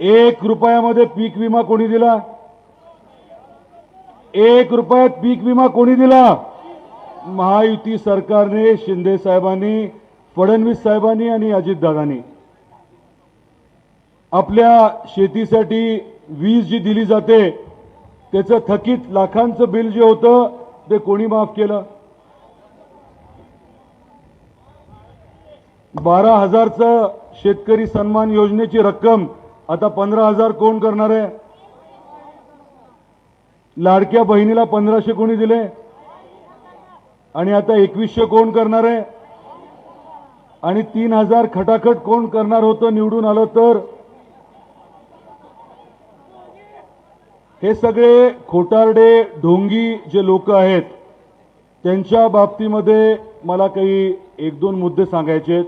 एक रुपयामध्ये पीक विमा कोणी दिला? एक रुपयात पीक विमा कोणी दिला? महायुती सरकारने शिंदे साहेबांनी फडणवीस साहेबांनी आणि अजितदादांनी. आपल्या शेतीसाठी वीज जी दिली जाते त्याचं थकीत लाखांचं बिल जे होतं ते कोणी माफ केलं? बारा हजारचं शेतकरी सन्मान योजनेची रक्कम आता पंधरा हजार कोण करणार आहे? लाडक्या बहिणीला पंधराशे कोणी दिले? आणि आता एकवीसशे कोण करणार आहे? आणि तीन हजार खटाखट कोण करणार होतं निवडून आलं तर? हे सगळे खोटारडे ढोंगी जे लोक आहेत त्यांच्या बाबतीमध्ये मला काही एक दोन मुद्दे सांगायचे आहेत.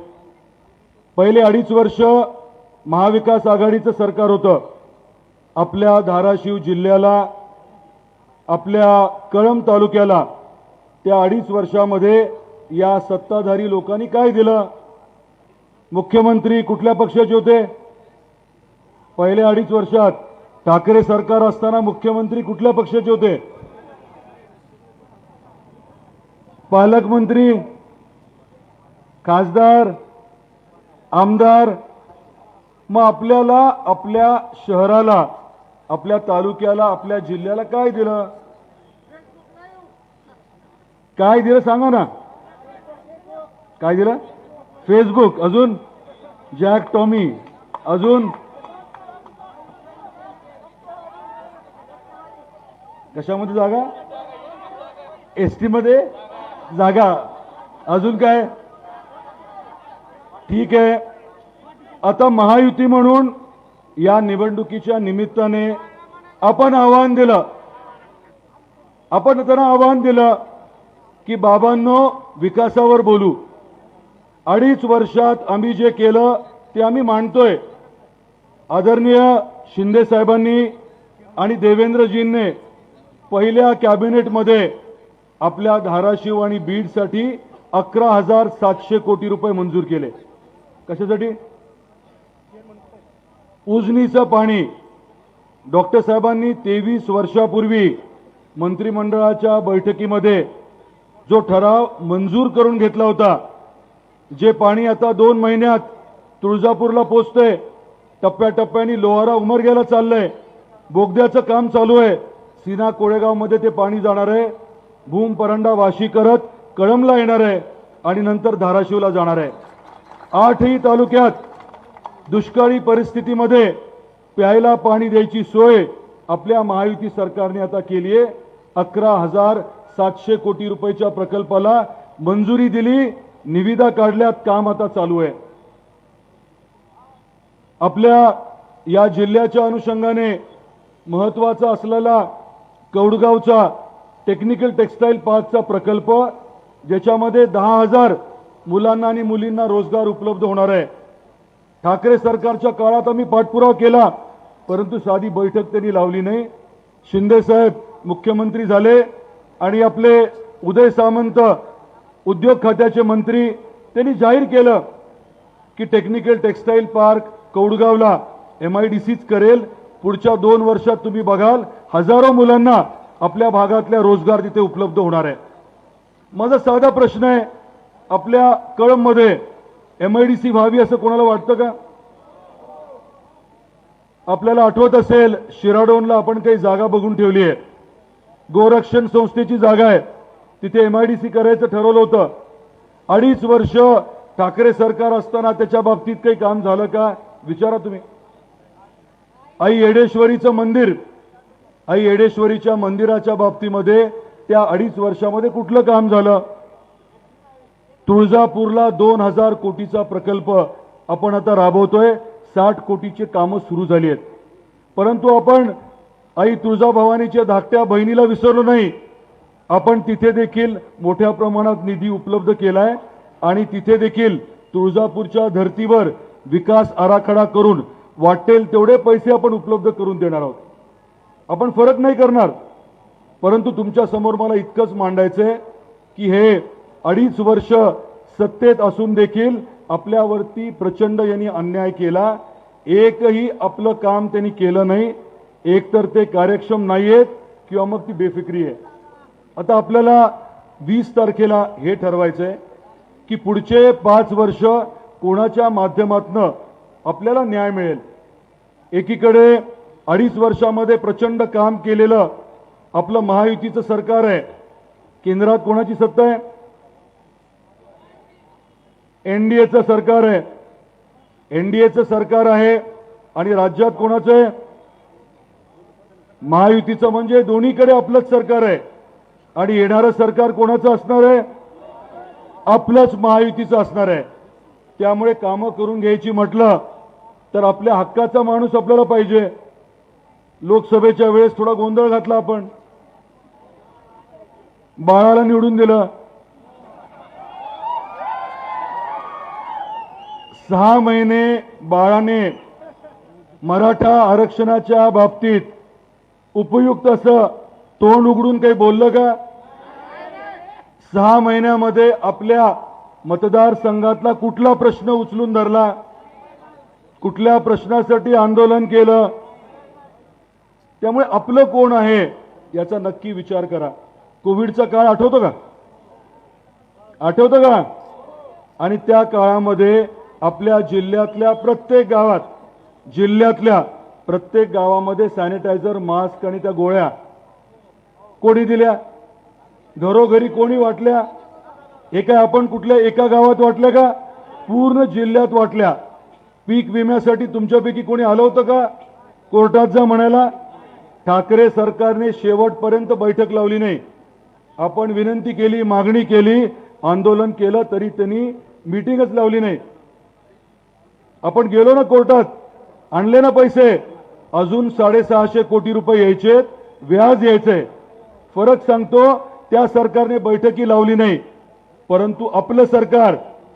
पहिले अडीच वर्ष महाविकास आघाडीचं सरकार होतं. आपल्या धाराशिव जिल्ह्याला आपल्या कळंब तालुक्याला त्या अडीच वर्षामध्ये या सत्ताधारी लोकांनी काय दिलं? मुख्यमंत्री कुठल्या पक्षाचे होते? पहिल्या अडीच वर्षात ठाकरे सरकार असताना मुख्यमंत्री कुठल्या पक्षाचे होते? पालकमंत्री खासदार आमदार मग आपल्याला आपल्या शहराला आपल्या तालुक्याला आपल्या जिल्ह्याला काय दिलं? काय दिलं सांगा ना. काय दिलं? फेसबुक अजून? Jack Tommy. अजून? कशामध्ये जागा? एसमध्ये जागा. अजून काय? ठीक आहे. आता महायुती म्हणून या निवडणुकीच्या निमित्ताने आपण आव्हान दिलं. आपण त्यांना आव्हान दिलं की बाबांनो विकासावर बोलू. अडीच वर्षात आम्ही जे केलं ते आम्ही मांडतोय आदरणीय शिंदे साहेबांनी आणि देवेंद्रजींनी पहिल्या कॅबिनेटमध्ये आपल्या धाराशिव आणि बीडसाठी अकरा हजार सातशे कोटी रुपये मंजूर केले. कशासाठी? उजनीचं पाणी. डॉक्टर साहेबांनी तेवीस वर्षापूर्वी मंत्रिमंडळाच्या बैठकीमध्ये जो ठराव मंजूर करून घेतला होता जे पाणी आता दोन महिन्यात तुळजापूरला पोचतंय टप्प्याटप्प्याने लोहारा उमरग्याला चाललंय. बोगद्याचं काम चालू आहे. सीना कोळेगावमध्ये ते पाणी जाणार आहे. भूम परंडा वाशी करत कळमला येणार आहे आणि नंतर धाराशिवला जाणार आहे. आठही तालुक्यात दुष्काळी परिस्थितीमध्ये प्यायला पाणी द्यायची सोय आपल्या महायुती सरकारने आता केली आहे. अकरा हजार सातशे कोटी रुपयाच्या प्रकल्पाला मंजुरी दिली. निविदा काढल्यात काम आता चालू आहे. आपल्या या जिल्ह्याच्या अनुषंगाने महत्त्वाचा असलेला कौडगावचा टेक्निकल टेक्सटाईल पार्कचा प्रकल्प ज्याच्यामध्ये दहा हजार मुलांना आणि मुलींना रोजगार उपलब्ध होणार आहे. ठाकरे सरकारच्या काळात आम्ही पाठपुरावा केला परंतु साधी बैठक त्यांनी लावली नाही. शिंदे साहेब मुख्यमंत्री झाले आणि आपले उदय सामंत उद्योग खात्याचे मंत्री त्यांनी जाहीर केलं की टेक्निकल टेक्सटाईल पार्क कौडगावला एम आय डी सीच करेल. पुढच्या दोन वर्षात तुम्ही बघाल हजारो मुलांना आपल्या भागातल्या रोजगार तिथे उपलब्ध होणार आहे. माझा साधा प्रश्न आहे आपल्या कळममध्ये एम आय डी सी व्हावी असं कोणाला वाटतं का? आपल्याला आठवत असेल शिराडोनला आपण काही जागा बघून ठेवली आहे. गोरक्षण संस्थेची जागा आहे. तिथे एम आय डी सी करायचं ठरवलं होतं. अडीच वर्ष ठाकरे सरकार असताना त्याच्या बाबतीत काही काम झालं का? विचारा तुम्ही. आई येडेश्वरीचं मंदिर. आई येडेश्वरीच्या मंदिराच्या बाबतीमध्ये त्या अडीच वर्षामध्ये कुठलं काम झालं? तुळजापूरला दोन हजार कोटीचा प्रकल्प आपण आता राबवतोय. साठ कोटीची कामं सुरू झाली आहेत. परंतु आपण आई तुळजाभवानीच्या धाकट्या बहिणीला विसरलो नाही. आपण तिथे देखील मोठ्या प्रमाणात निधी उपलब्ध केला आहे आणि तिथे देखील तुळजापूरच्या धर्तीवर विकास आराखडा करून वाटेल तेवढे पैसे आपण उपलब्ध करून देणार आहोत. आपण फरक नाही करणार. परंतु तुमच्यासमोर मला इतकंच मांडायचंय की हे अडीच वर्ष सत्तेत असून देखील आपल्यावरती प्रचंड यांनी अन्याय केला. एकही आपलं काम त्यांनी केलं नाही. एकतर ते कार्यक्षम नाही आहेत किंवा मग ती बेफिक्री आहे. आता आपल्याला वीस तारखेला हे ठरवायचं आहे की पुढचे पाच वर्ष कोणाच्या माध्यमातनं आपल्याला न्याय मिळेल. एकीकडे अडीच वर्षामध्ये प्रचंड काम केलेलं आपलं महायुतीचं सरकार आहे. केंद्रात कोणाची सत्ता आहे? एनडीएचं सरकार आहे. एनडीएचं सरकार आहे आणि राज्यात कोणाचं आहे? महायुतीचं म्हणजे दोन्हीकडे आपलंच सरकार आहे. आणि येणारं सरकार कोणाचं असणार आहे? आपलंच महायुतीचं असणार आहे. त्यामुळे कामं करून घ्यायची म्हटलं तर आपल्या हक्काचा माणूस आपल्याला पाहिजे. लोकसभेच्या वेळेस थोडा गोंधळ घातला आपण. बाळाला निवडून दिलं. सहा महिने बाळाने मराठा आरक्षणाच्या बाबतीत उपयुक्त असं तोंड उघडून काही बोललं का? सहा महिन्यामध्ये आपल्या मतदारसंघातला कुठला प्रश्न उचलून धरला? कुठल्या प्रश्नासाठी आंदोलन केलं? त्यामुळे आपलं कोण आहे याचा नक्की विचार करा. कोविडचा काळ आठवतो का? आठवतं का? आणि त्या काळामध्ये आपल्या जिल्ह्यातल्या प्रत्येक गावात जिल्ह्यातल्या प्रत्येक गावामध्ये सॅनिटायझर मास्क आणि त्या गोळ्या कोणी दिल्या? घरोघरी कोणी वाटल्या? हे काय आपण कुठल्या एका गावात वाटल्या का? पूर्ण जिल्ह्यात वाटल्या. पीक विम्यासाठी तुमच्यापैकी कोणी आलं होतं का? कोर्टात जा म्हणायला. ठाकरे सरकारने शेवटपर्यंत बैठक लावली नाही. आपण विनंती केली मागणी केली आंदोलन केलं तरी त्यांनी मीटिंगच लावली नाही. आपण गेलो ना कोर्टात आणले ना पैसे अजून साडेसहाशे कोटी रुपये यायचे व्याज यायचे. फरक सांगतो त्या सरकारने बैठकी लावली नाही. परंतु आपलं सरकार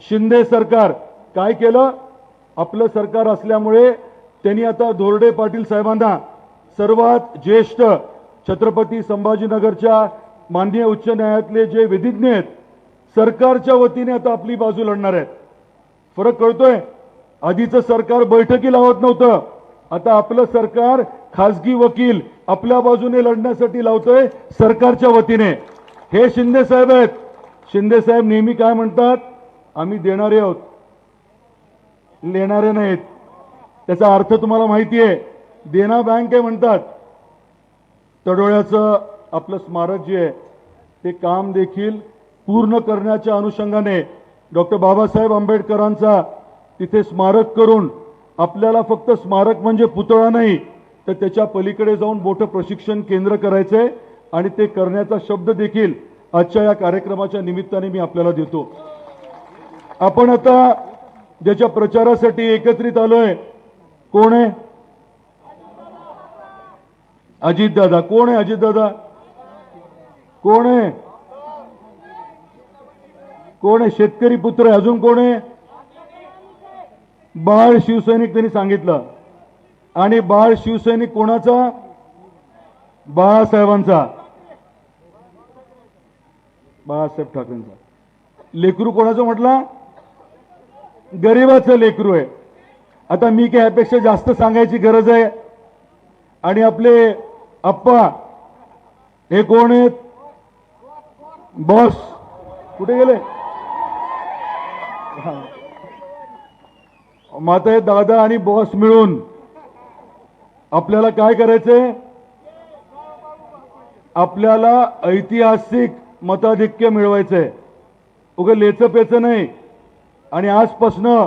शिंदे सरकार काय केलं? आपलं सरकार असल्यामुळे त्यांनी आता धोरडे पाटील साहेबांना सर्वात ज्येष्ठ छत्रपती संभाजीनगरच्या माननीय उच्च न्यायालयातले जे विधिज्ञ आहेत सरकारच्या वतीने आता आपली बाजू लढणार आहेत. फरक कळतोय? आधीचं सरकार बैठकी लावत नव्हतं. आता आपलं सरकार खासगी वकील आपल्या बाजूने लढण्यासाठी लावतोय सरकारच्या वतीने. हे शिंदे साहेब आहेत. शिंदे साहेब नेहमी काय म्हणतात? आम्ही देणारे आहोत. लेणारे नाहीत. त्याचा अर्थ तुम्हाला माहिती आहे. देना बँक आहे म्हणतात. तडोळ्याचं आपलं स्मारक जे आहे ते काम देखील पूर्ण करण्याच्या अनुषंगाने डॉक्टर बाबासाहेब आंबेडकरांचा तिथे स्मारक करून आपल्याला फक्त स्मारक म्हणजे पुतळा नाही तर त्याच्या पलीकडे जाऊन मोठं प्रशिक्षण केंद्र करायचंय आणि ते करण्याचा शब्द देखील आजच्या या कार्यक्रमाच्या निमित्ताने मी आपल्याला देतो. आपण आता ज्याच्या प्रचारासाठी एकत्रित आलोय कोण आहे? अजितदादा. कोण आहे अजितदादा? कोण आहे? कोण आहे? शेतकरी पुत्र आहे. अजून कोण आहे? बाळ शिवसैनिक त्यांनी सांगितलं. आणि बाळ शिवसैनिक कोणाचा? बाळासाहेबांचा. बाळासाहेब ठाकरेंचा. लेकरू कोणाचं म्हटला? गरीबाचं लेकरू आहे. आता मी काय यापेक्षा जास्त सांगायची गरज आहे. आणि आपले अप्पा हे कोण आहेत? बॉस. कुठे गेले? माता दादा आणि बॉस मिळून आपल्याला काय करायचंय? आपल्याला ऐतिहासिक मताधिक्य मिळवायचंय. उगं लेचं पेचं नाही. आणि आजपासनं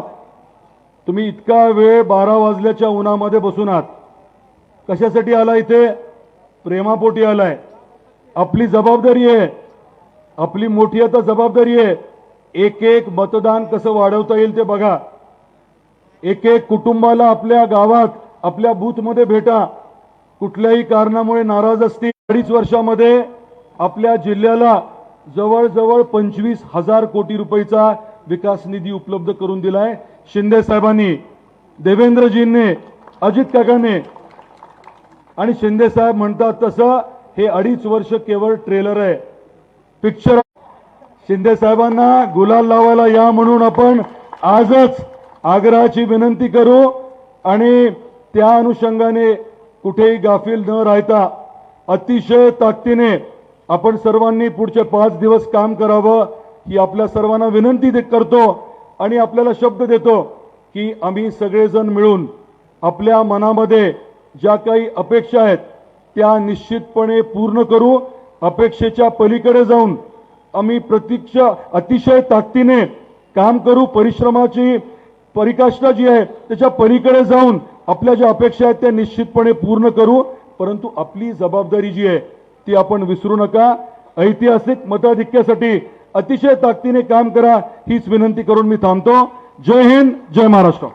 तुम्ही इतका वेळ बारा वाजल्याच्या उन्हामध्ये बसून आहात. कशासाठी आला इथे? प्रेमापोटी आलाय. आपली जबाबदारी आहे. आपली मोठी आता जबाबदारी आहे. एक एक मतदान कसं वाढवता येईल ते बघा. एक एक कुटुंबाला आपल्या गावात आपल्या बूथमध्ये भेटा. कुठल्याही कारणामुळे नाराज असतील. अडीच वर्षामध्ये आपल्या जिल्ह्याला जवळजवळ पंचवीस हजार कोटी रुपयेचा विकास निधी उपलब्ध करून दिलाय. शिंदे साहेबांनी देवेंद्रजींनी अजित काकाने आणि शिंदे साहेब म्हणतात तसं हे अडीच वर्ष केवळ ट्रेलर आहे. पिक्चर शिंदे साहेबांना गुलाल लावायला या म्हणून आपण आजच आग्रहाची विनंती करू आणि त्या अनुषंगाने कुठेही गाफील न राहता अतिशय ताकदीने आपण सर्वांनी पुढचे पाच दिवस काम करावं ही आपल्या सर्वांना विनंती दे- करतो आणि आपल्याला शब्द देतो की आम्ही सगळेजण मिळून आपल्या मनामध्ये ज्या काही अपेक्षा आहेत त्या निश्चितपणे पूर्ण करू. अपेक्षेच्या पलीकडे जाऊन आम्ही प्रतीक्षा अतिशय ताकदीने काम करू. परिश्रमाची परिकाष्ठा जी आहे त्याच्या पलीकडे जाऊन आपल्या ज्या अपेक्षा आहेत त्या निश्चितपणे पूर्ण करू. परंतु आपली जबाबदारी जी आहे ती आपण विसरू नका. ऐतिहासिक मताधिक्यासाठी अतिशय ताकदीने काम करा हीच विनंती करून मी थांबतो. जय हिंद जय महाराष्ट्र.